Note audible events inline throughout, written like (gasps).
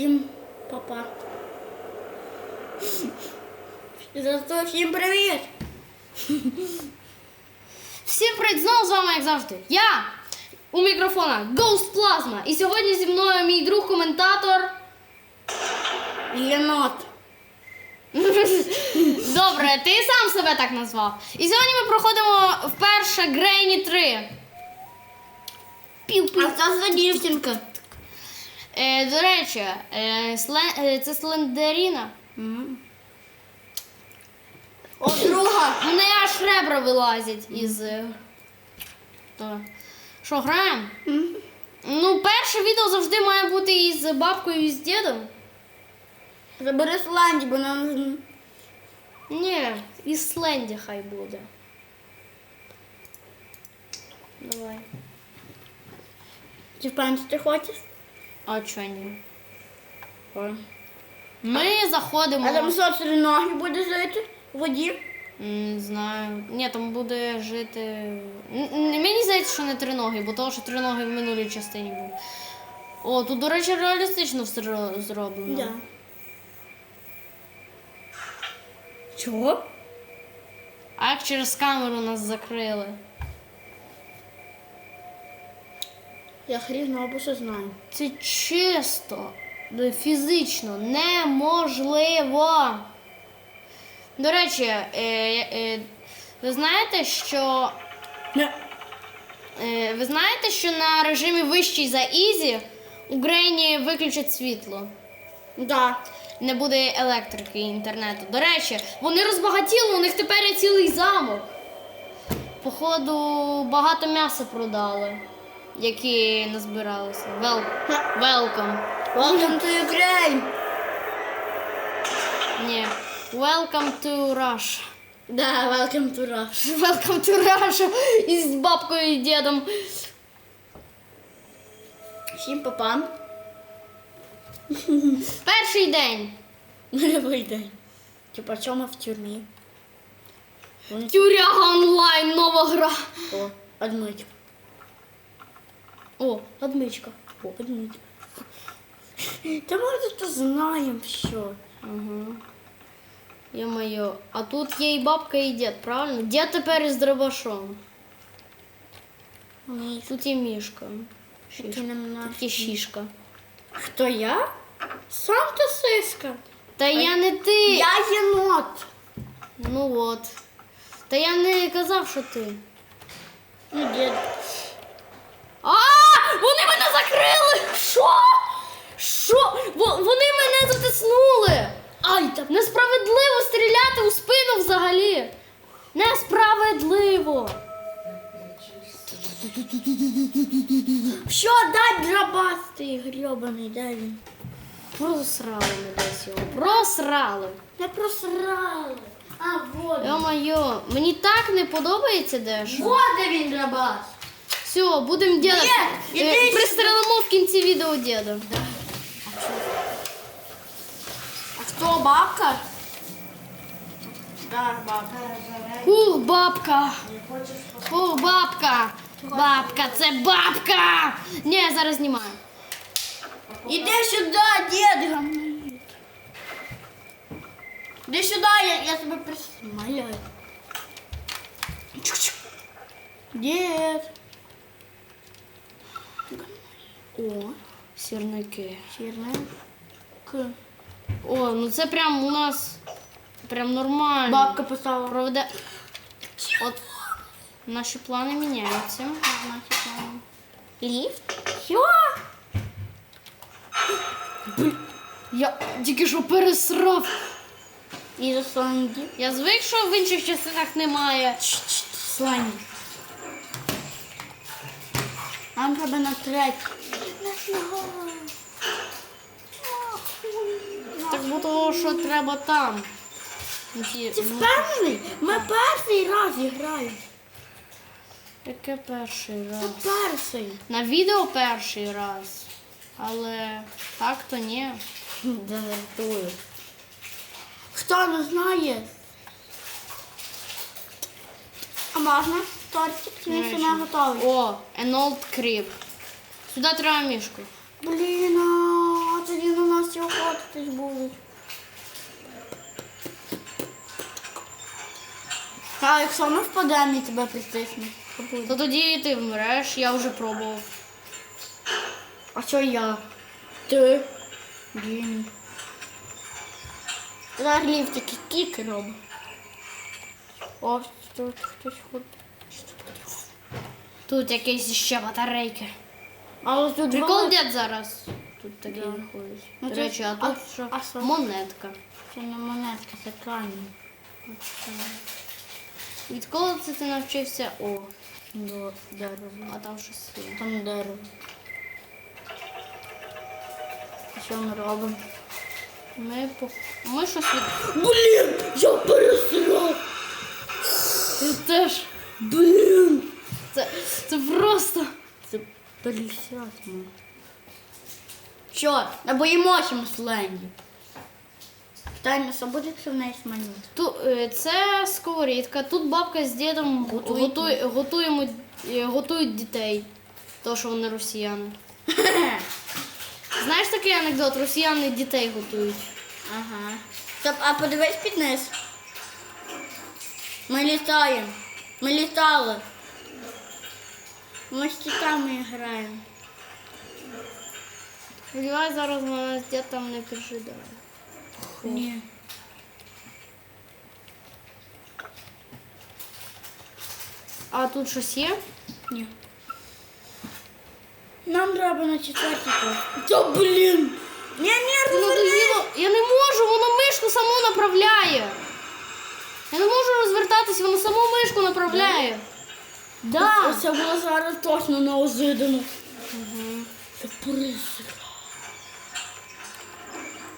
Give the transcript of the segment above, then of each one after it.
всім папа. Зато всім привіт! Всім привіт! Знову з вами, як завжди. Я у мікрофона Ghost Plasma. І сьогодні зі мною мій друг коментатор. Єнот. (laughs) Добре, ти сам себе так назвав. І сьогодні ми проходимо вперше Грейні 3. Пів-пів. А це за дівчинка. Е, до речі, е, слен... е, це Слендеріна. О, друга. У неї аж ребра вилазять із. е, То. Що, граємо? Ну, перше відео завжди має бути із бабкою і з дідом. Забери Сланді, бо нам. Ні, із Сленді хай буде. Давай. Чи панч ти хочеш? А чого ні? Ми заходимо. А там три ноги буде жити в воді? Не знаю. Ні, там буде жити. Н- н- Мені здається, що не триноги, бо того, що триноги в минулій частині був. О, тут, до речі, реалістично все ро- зроблено. Да. Чого? А як через камеру нас закрили? Я хрін або що знаю. Це чисто, е, фізично неможливо. До речі, е, е, ви знаєте, що. Не. Е, ви знаєте, що на режимі вищий за Ізі у Грейні виключать світло. Да. Не буде електрики і інтернету. До речі, вони розбагатіли, у них тепер є цілий замок. Походу, багато м'яса продали, які назбиралися. Вел... Welcome. Welcome to Ukraine. Ні. Welcome to Russia. Да, welcome to Russia. (laughs) Welcome to Russia. Із бабкою і дідом. Всім папам. (laughs) Перший день. Нульовий день. Типа чому в тюрмі? Тюряга онлайн, нова гра. О, одмить. О, отмичка. О, одмить. (laughs) Та ми тут знаємо що. Угу. Ё-моё, а тут і бабка, і дід, правильно? Дід тепер із дробашом. Тут є мішка. Шишка. Тут є шишка. Хто я? Сам ти сиска. Та я не ти. Я єнот. Ну от. Та я не казав, що ти. Ну, дід. А! Вони мене закрили! Що? Що? Во- Вони мене затиснули! Ай, та Несправедливо стріляти у спину взагалі. Несправедливо. що дай драбастий грьобаний, дай він. Просрали ми десь його. Просрали. Не просрали. А, вот. Йо-моє, мені так не подобається дещо. Вот де він драбаст. Все, будемо діда. Ні, іди Е, сюди. Пристрелимо в кінці відео діда. А хто бабка? Да, бабка. Ух, бабка. Ух, бабка. Бабка, це бабка. Я зараз знімаю. Іди сюди, дід. Іди сюди, я, я тебе присмаляю. Дід. О, Сірники. черник. О, ну це прям у нас прям нормально. Бабка поставила. проведе. От наші плани міняються. Ліфт? Що? Я тільки що пересрав. І за Санді. Я звик, що в інших частинах немає. Слайм. Нам треба на третій. Так бо того, що треба там. Ті- Ти ну, впевнений? Ми перший раз граємо. Яке перший раз? Перший. На відео перший раз. Але так то ні. Жартую. Хто не знає? А можна? Тортик, він ще не готовий? О, an old crib. Сюди треба мішку. Блін, а тоді на нас і охотитись будуть. А якщо ми впадемо і тебе буде? То тоді ти вмреш, я вже пробував. А що я? Ти. Геній. Зараз ліфтики кік робить. Ось тут хтось ходить. Тут якісь ще батарейки. А ось тут Прикол велик- дід зараз. Тут такий Да. ходить. Ну, До це- речі, а а- тут що? а що? Монетка. Це не монетка, це камінь. Відколи це ти навчився? О, До дерева. а там щось є. Там дерево. А Що ми робимо? Ми, по... Ми щось від... Блін, я пересрав! Ти теж. Блін! Це, це просто. Це пересрати ми. Що, не боїмося ми Сленді. Таня, що буде, якщо в неї сманють? Ту, е, це сковорідка. Тут бабка з дідом Готують. готує, готуємо, е, готують дітей. То, що вони росіяни. (laughs) Знаєш такий анекдот? Росіяни дітей готують. Ага. Стоп, а подивись під низ. Ми літаємо. Ми літали. Ми з китами граємо. Сподіваюсь, зараз мене дід там не піджидає. Ні. А тут щось є? Ні. Нам треба на четвертий крок. Та блін! Ні, ні, Воно доїло. Я не можу, воно мишку саму направляє. Я не можу розвертатись, воно саму мишку направляє. Да. Це було зараз точно неожиданно. Це присик.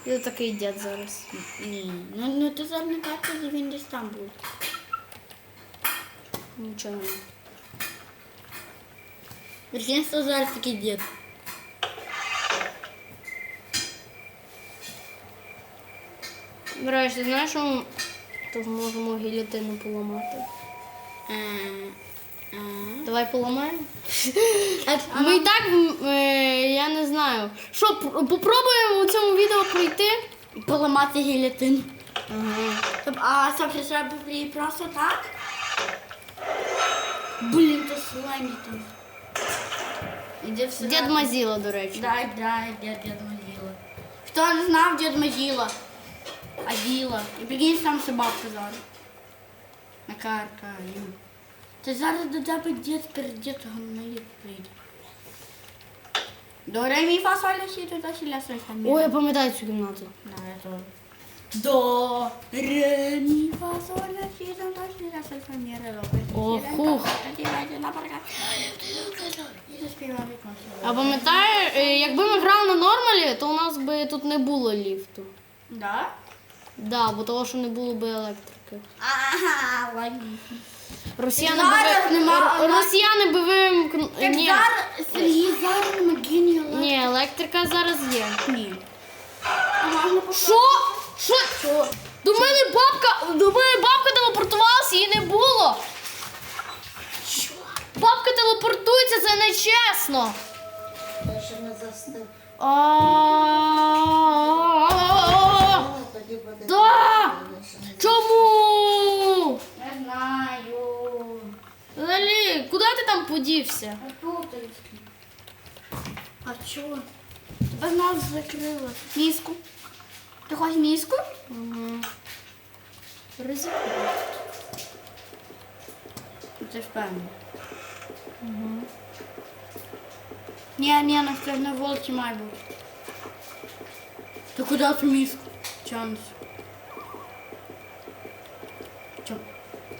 І такий дід зараз. Ні, ну, ну ти зараз не кажеш, він десь там буде. Нічого. Прикинь, зараз такий дід. До ти знаєш, що ми тут можемо гілятину поламати. Е, е. Давай поламаємо. (laughs) А- Ми і так, е, я не знаю. Що, пр- попробуємо у цьому відео пройти? Поламати гілятин. Ага. Стоп, А Софі, треба її просто так? Блін, то слаймі там. Іди все. Дід Мазіла, до речі. Дай, дай, дід, дід Мазіла. Хто не знав, дід Мазіла? Аділа. І прикинь, там собака зараз. Накаркаю. Ти зараз до тебе дід перед дітом на ліп прийде. До ремі фасоля сі туди сіля Ой, я пам'ятаю цю кімнату. Да, я тоже. До, ре, ми, фа, соль, ля, си, до, до, си, ля, соль, фа, ми, ре, до, си, Ох, ля, до, ух. до, ді, на, парка. І заспівав віконце. А пам'ятаю, е, якби ми грали на нормалі, то у нас би тут не було ліфту. Да? Да, бо того, що не було би електрики. Ага, ладно. Росіяни Зараз би, нема, р- росіяни би вимкнули. Так Ні, зараз, Сергій, зараз ми геній ні, електрика зараз є. Ні. Можна Що? Що? Що? До мене бабка, до мене бабка телепортувалася, її не було. Що? Бабка телепортується, це нечесно. Ще не. Тоді буде. Да! Чому? Не знаю. Взагалі, куди ти там подівся? А тут А чого? Тебе знову закрила. Міску. Ти хочеш міску? Угу. Ризик. Ти ж певний. Ні, ні, на це на волки має бути. Ти куди ти міску? Чомусь. Чо?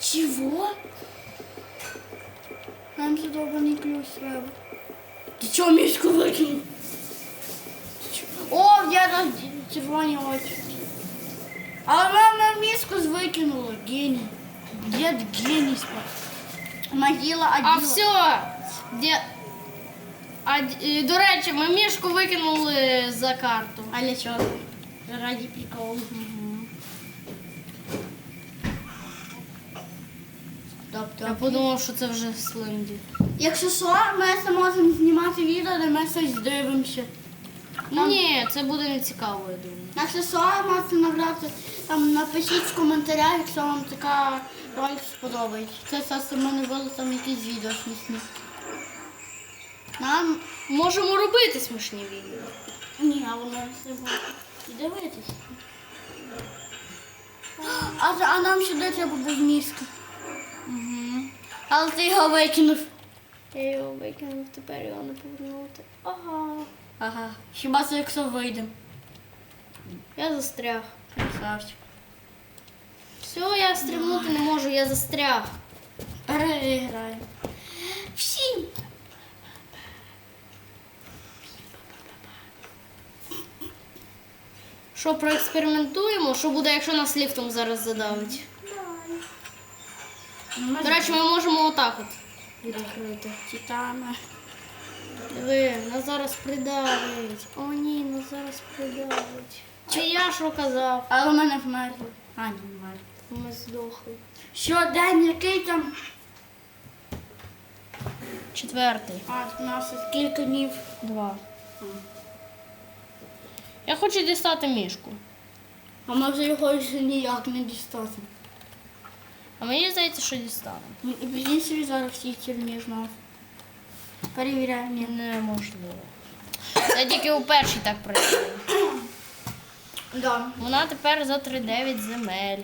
Чего? Нам задовбаний ключ треба. Ти чого мішку викинув? О, в діда червоні очі. Але мама міску викинула. Геній. Дід геній спав. Могила А все. Де... А, і, до речі, ми мішку викинули за карту. А для чого? Раді приколу. Тобто, Я подумав, що це вже слимді. якщо що, ми це можемо знімати відео, де ми щось дивимося. Ні, це буде не цікаво, я думаю. На аксесуари можете набрати. Там напишіть в коментарях, якщо вам така ролик сподобається. Це все ми не було там якісь відео смішні. Нам Можемо робити смішні відео. ні, а воно все буде. І дивитись. (gasps) А, а нам сюди треба без мізки. Угу. Але ти його викинув. Я його викинув, тепер його не повернути. Ага. Ага. Хіба це якщо вийде? Я застряг. Красавчик. Все, я стрибнути не можу, я застряг. Переіграємо. Всім. Що, проекспериментуємо? Що буде, якщо нас ліфтом зараз задавить? До речі, ми можемо отак от відкрити. Титана. Диви, нас зараз придавить. О ні, нас зараз придавить. Чи я що казав? Але в мене вмерли. А, не вмерли. Ми здохли. Що день який там? Четвертий. А, у нас скільки днів? Два. Я хочу дістати мішку. А ми вже його ще ніяк не дістати. А мені здається, що дістанемо. Ну, він собі зараз всі тюрмі знов. Перевіряємо. Ні. Неможливо. Я тільки у першій так працюю. Да. Вона тепер за 3-9 земель.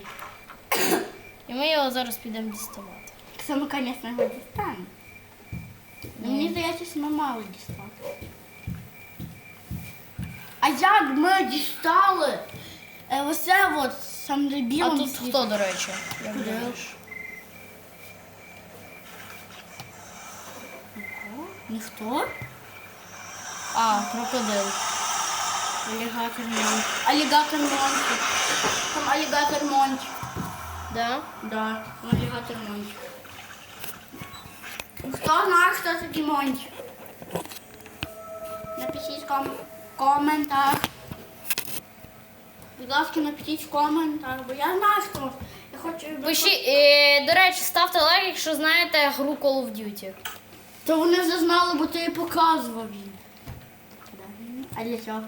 І ми його зараз підемо діставати. Це ми, звісно, його дістанемо. Мені здається, що ми мали дістати. А як ми дістали? Е, оце от, сам де А білим тут світлом. хто, до речі? Як Де? думаєш? Ніхто? А, крокодил. Алігатор Монті. Алігатор Монті. Там алігатор Монті. Да? Да, алігатор Монті. Хто знає, хто такий Монті? Напишіть в ком- коментар. Будь ласка, напишіть в коментар, бо я знаю, хто. Я хочу... Пиші, е, до речі, ставте лайк, якщо знаєте гру Call of Duty. То вони вже знали, бо ти їй показував їм. А для чого?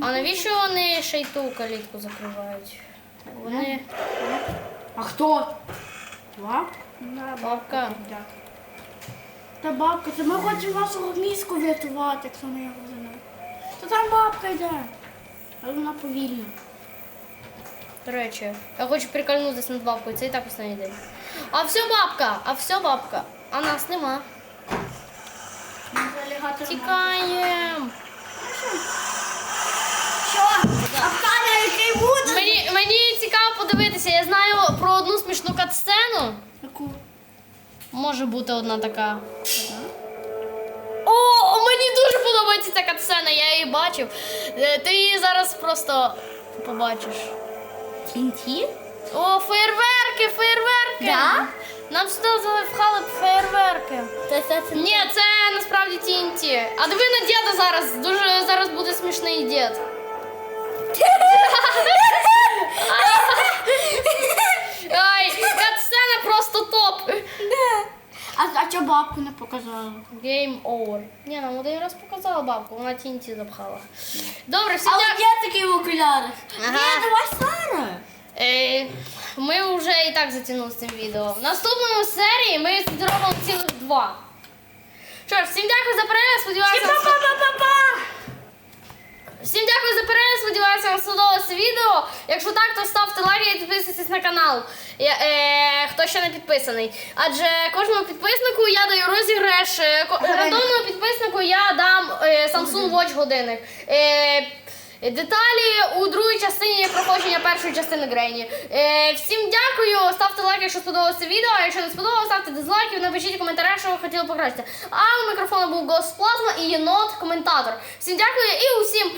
А навіщо вони ще й ту калітку закривають? Вони. А хто? Бабка? Бабка. Та бабка, це ми хочемо вашого мізку врятувати, якщо ми його занесемо. То там бабка йде. Але вона повільна. До речі, я хочу прикольнутися над бабкою, це і так останній день. А все бабка, а все бабка. А нас нема. Тікаємо. Що? Авкаля, який буде? Мені, мені цікаво подивитися, я знаю про одну смішну катсцену. Яку? Може бути одна така. Подобається ця катсцена, я її бачив. Е, Ти її зараз просто побачиш. Тінті? О, фейерверки, фейерверки! Да? Нам сюди заливхали фейерверки. Це це це. Ні, це насправді TNT. А диви на діда зараз. Дуже зараз буде смішний дід. (laughs) (laughs) (laughs) Ай, катсцена просто топ. А, а чого бабку не показала? Game over. Ні, нам один раз показала бабку, вона тінці запхала. Добре, всім А я от такий в окулярах. Ага. Ні, давай Сара. Е, Ми вже і так затягнули з цим відео. В наступному серії ми зробимо цілих два. Що ж, всім дякую за перегляд, сподіваюся. вам спод- Па-па-па-па! Всім дякую за перегляд, сподіваюся, вам сподобалося відео. Якщо так, то ставте лайк і підписуйтесь на канал. Я, е, хто ще не підписаний. Адже кожному підписнику я даю розіграш. е, ко- Рандомному підписнику я дам е, Samsung Watch годинник. Е, Деталі у другій частині проходження першої частини Грені. Е, всім дякую, ставте лайк, якщо сподобалося відео. А якщо не сподобалося, ставте дизлайки, напишіть в коментарях, що ви хотіли покращити. А у мікрофону був Гос Плазма і єнот коментатор. Всім дякую і усім